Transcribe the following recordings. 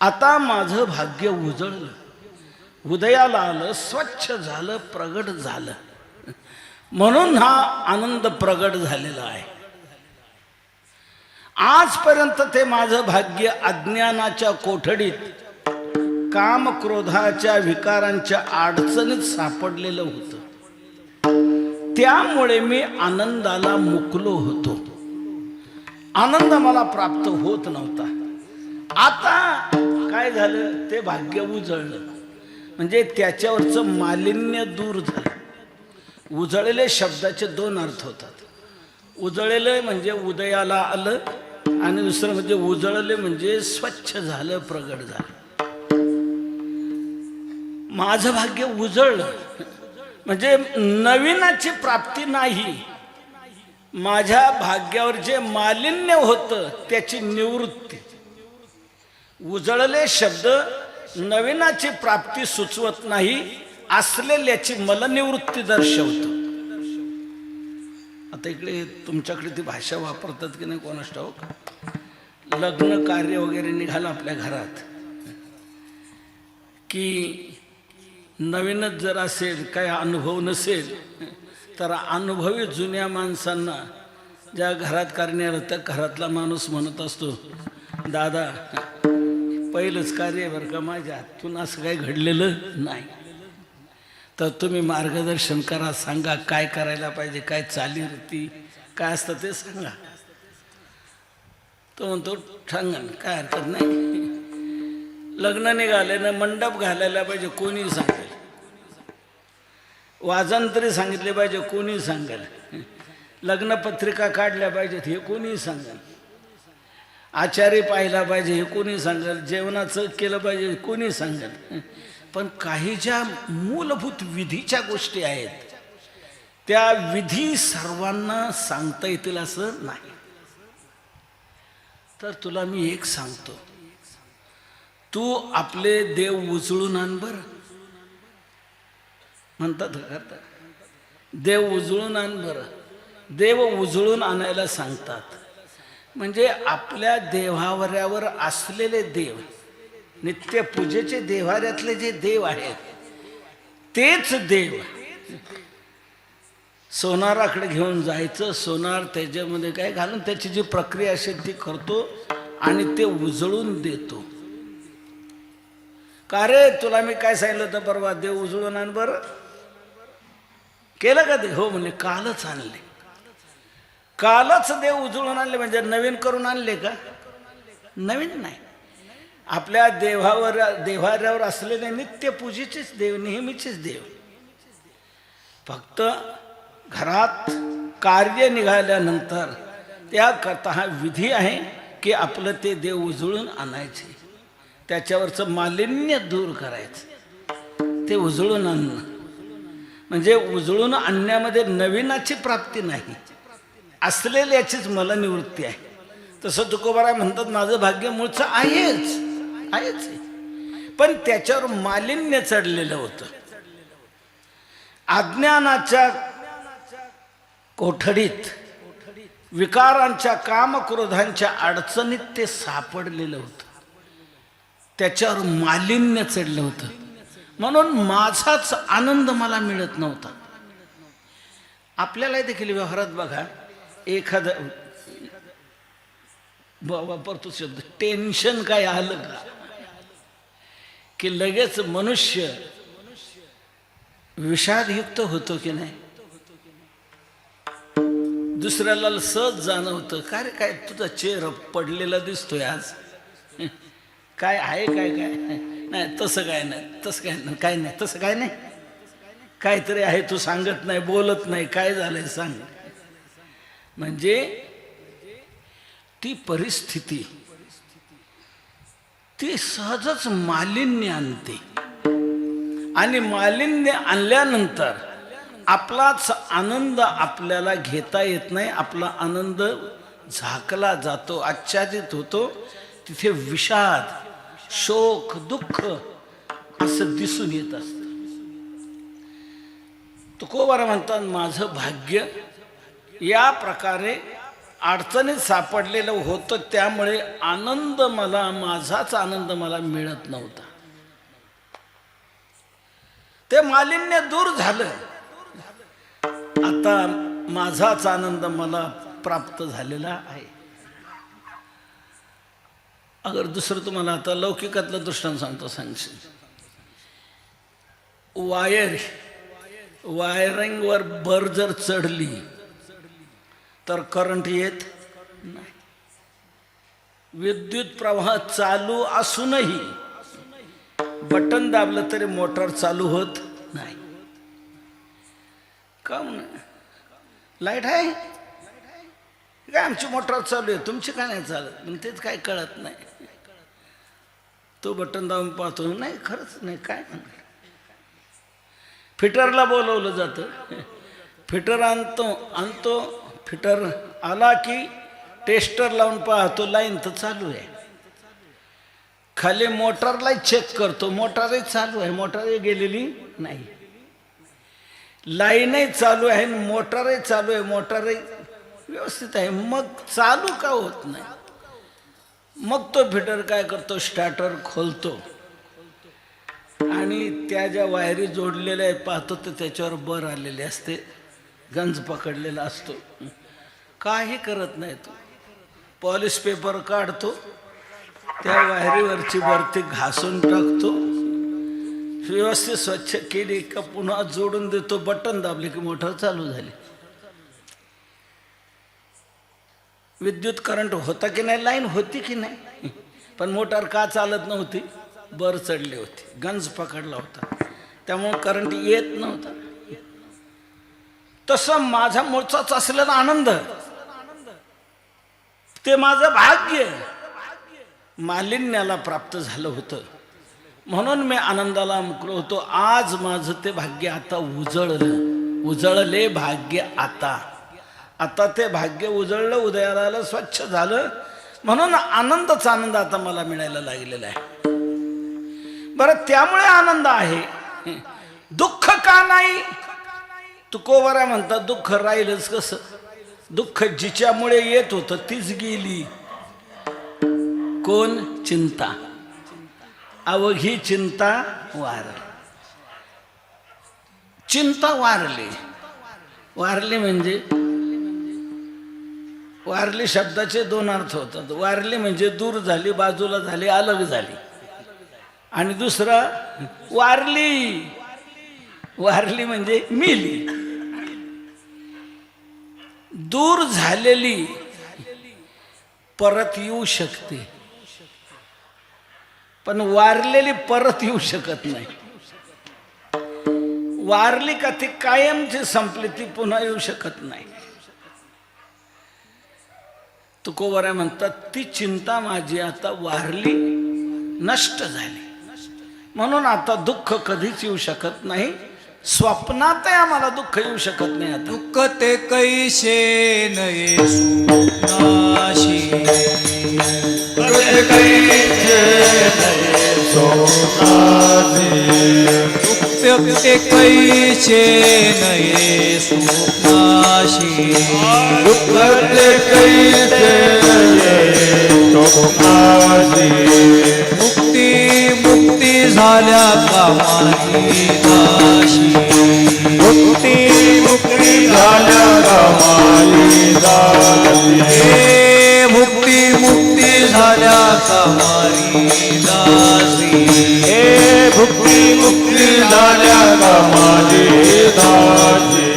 आता माझं भाग्य उजळलं. उदयाला आलं स्वच्छ झालं प्रगट झालं. म्हणून हा आनंद प्रगट झालेला आहे. आजपर्यंत ते माझं भाग्य अज्ञानाच्या कोठडीत काम क्रोधाच्या विकारांच्या अडचणीत सापडलेलं होतं. त्यामुळे मी आनंदाला मुकलो होतो. आनंद मला प्राप्त होत नव्हता. आता काय झालं? ते भाग्य उजळलं. म्हणजे त्याच्यावरचं मालिन्य दूर झालं. उजळले शब्दाचे दोन अर्थ होतात. उजळले म्हणजे उदयाला आलं आणि दुसरं म्हणजे उजळले म्हणजे स्वच्छ झालं प्रगट झालं. माझं भाग्य उजळलं. म्हणजे नवीनाची प्राप्ती नाही. माझ्या भाग्यावर जे मालिन्य होतं त्याची निवृत्ती. उजळले शब्द नवीनाची प्राप्ती सुचवत नाही असलेल्याची मलनिवृत्ती दर्शवतो. आता इकडे तुमच्याकडे ती भाषा वापरतात की नाही कोणास ठाऊक? लग्न कार्य वगैरे निघालं आपल्या घरात. की नवीनच जर असेल काय अनुभव नसेल तर अनुभवी जुन्या माणसांना ज्या घरात कार्य त्या घरातला माणूस म्हणत असतो दादा पहिलंच कार्य बरं का माझ्या हातून असं काही घडलेलं नाही. तर तुम्ही मार्गदर्शन करा सांगा काय करायला पाहिजे काय चाली रीती काय असतं ते सांगा. तो म्हणतो सांगा काय हरकत नाही. लग्न निघाले ना मंडप घालायला पाहिजे कोणी सांगेल. वाजंत्री सांगितले पाहिजे कोणी सांगेल. लग्नपत्रिका काढल्या पाहिजेत हे कोणी सांगेल. आचार्य पाहिला पाहिजे हे कोणी सांगेल? जेवणाचं केलं पाहिजे कोणी सांगेल? पण काही ज्या मूलभूत विधीच्या गोष्टी आहेत. त्या विधी सर्वांना सांगता येतील असं नाही. तर तुला मी एक सांगतो. तू आपले देव उजळून आण बर. म्हणतात देव उजळून आण बरं. देव उजळून आणायला सांगतात. म्हणजे आपल्या देवावऱ्यावर असलेले देव नित्य पूजेचे देवाऱ्यातले जे देव आहेत तेच देव. सोनाराकडे घेऊन जायचं सोनार त्याच्यामध्ये काय घालून त्याची जी प्रक्रिया असेल ती करतो आणि ते उजळून देतो. का रे तुला मी काय सांगितलं होतं परवा? देव उजळून आण बरं. केलं का ते? हो म्हणजे कालच आणले. कालच देव उजळून आणले म्हणजे नवीन करून आणले का? नवीन नाही. आपल्या देवावर देवाऱ्यावर असलेले नित्य पूजेचेच देव नेहमीचेच देव. फक्त घरात कार्य निघाल्यानंतर त्याकरता हा विधी आहे की आपलं ते देव उजळून आणायचे. त्याच्यावरचं मालिन्य दूर करायचं. ते उजळून आणणं. म्हणजे उजळून आणण्यामध्ये नवीनाची प्राप्ती नाही. असलेल्याचीच मला निवृत्ती आहे. तसं तुकोबाराय म्हणतात माझं भाग्य मूळचं आहेच. आहेच पण त्याच्यावर मालिन्य चढलेलं होतं. अज्ञानाच्या कोठडीत विकारांच्या कामक्रोधांच्या अडचणीत ते सापडलेलं होतं. त्याच्यावर मालिन्य चढलं होतं. म्हणून माझाच आनंद मला मिळत नव्हता. आपल्याला देखील व्यवहारात बघा एखादा वापरतो शब्द टेन्शन काय आलं का? की लगेच मनुष्य विषादयुक्त होतो की नाही? दुसऱ्याला सहज जाणवतं काय रे काय तुझा चेहरा पडलेला दिसतोय आज? काय आहे काय काय? नाही तसं काय नाही तसं काय नाही काय नाही तसं काय नाही? काहीतरी आहे तू सांगत नाही बोलत नाही काय झालंय सांग. म्हणजे ती परिस्थिती ती सहजच मालिन्य आणते. आणि मालिन्य आणल्यानंतर आपलाच आनंद आपल्याला घेता येत नाही. आपला आनंद झाकला जातो आच्छादित होतो. तिथे विषाद शोक दुःख असं दिसून येत असत. तुकोबारा म्हणतात माझं भाग्य या प्रकारे अडचणीत सापडलेलं होतं त्यामुळे आनंद मला माझाच आनंद मला मिळत नव्हता. ते मालिन्य दूर झालं. आता माझाच आनंद मला प्राप्त झालेला आहे. अगर दुसरं तुम्हाला आता लौकिकातलं दृष्टांत सांगतो सांगशील. वायर वायरिंगवर बर जर चढली तर करंट येत नाही. विद्युत प्रवाह चालू असूनही बटन दाबलं तरी मोटर चालू होत नाही. का लाइट आहे? काय आमची मोटर चालू आहे. तुमची काय नाही चालत? पण तेच काय कळत नाही. तो बटन दाबून पाहतो. नाही खरंच नाही. काय म्हणणार? फिटरला बोलवलं जातं. फिटर आणतो आणतो फिटर आला की टेस्टर लावून पाहतो लाईन तर चालू आहे. खाली मोटरला चेक करतो मोटारही चालू आहे मोटारही गेलेली नाही. लाईनही चालू आहे आणि मोटारही चालू आहे मोटारही व्यवस्थित आहे. मग चालू का होत नाही? मग तो फिटर काय करतो? स्टार्टर खोलतो. आणि त्या ज्या वायरी जोडलेल्या आहे पाहतो तर त्याच्यावर बर आलेले असते गंज पकडलेला असतो. काही करत नाही तो. पॉलिश पेपर काढतो त्या वायरीवरची वरती घासून टाकतो. व्यवस्थित स्वच्छ केली का पुन्हा जोडून देतो बटन दाबले की मोटर चालू झाली. विद्युत करंट होता की नाही लाईन होती की नाही? पण मोटार का चालत नव्हती? बर चढली होती. गंज पकडला होता. त्यामुळे करंट येत नव्हता. तसं माझा मूळचाच असलेला आनंद. ते माझं भाग्य मालिन्याला प्राप्त झालं होतं. म्हणून मी आनंदाला मुकलो होतो. आज माझं ते भाग्य आता उजळलं. उजळले भाग्य आता. आता ते भाग्य उजळलं उदयाला आलं स्वच्छ झालं. म्हणून आनंदच आनंद आता मला मिळायला लागलेला आहे. बरं त्यामुळे आनंद आहे. दुःख का नाही? तुकोबरा म्हणतात दुःख राहीलच कसं? दुःख जिच्यामुळे येत होतं तीच गेली. कोण? चिंता. अवघी चिंता वार. चिंता वारली. वारली म्हणजे? वारली शब्दाचे दोन अर्थ होतात. वारली म्हणजे दूर झाली बाजूला झाली अलग झाली. आणि दुसरं वारली. वारली म्हणजे मिली. दूर झालेली परत येऊ शकते. पण वारलेली परत येऊ शकत नाही. वारली का ती कायमची संपली ती पुन्हा येऊ शकत नाही. तुकोबऱ्या म्हणतात ती चिंता माझी आता वारली नष्ट झाली. म्हणून आता दुःख कधीच येऊ शकत नाही. स्वप्नातही आम्हाला दुःख येऊ शकत नाही आता दुःख ते कैसे नये सुनाशी दुःख ते कैसे नये सुनाशी दुःख ते कैसे मुक्ती मुक्ती झाल्या कामाची नाशी मुक्ती मुक्ती झाल्या कमाई दासी मुक्ती मुक्ती झाल्या कामारी दासी हे मुक्ती मुक्ती झाल्या कमाई दासी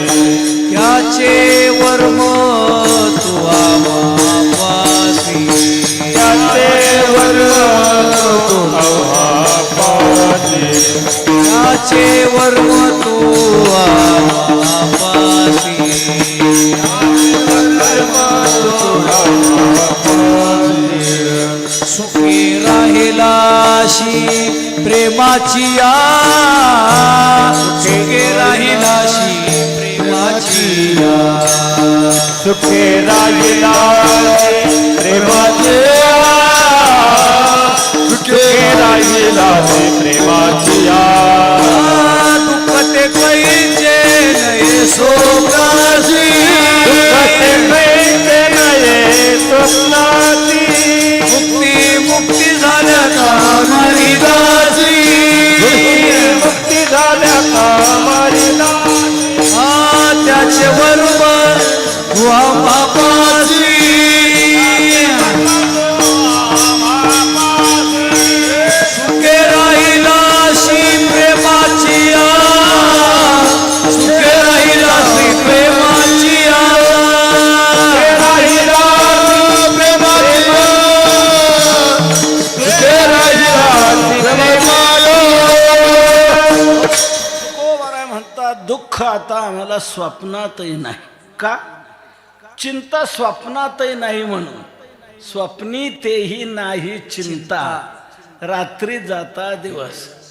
प्रेमाची आ राहिलाशी प्रेमाची सुखे राहिला प्रेमाची सुखे राहिला प्रेमा Juan दुःख आता आम्हाला स्वप्नातही नाही. का? चिंता स्वप्नातही नाही म्हणून. स्वप्नी तेही नाही चिंता. रात्री जाता दिवस.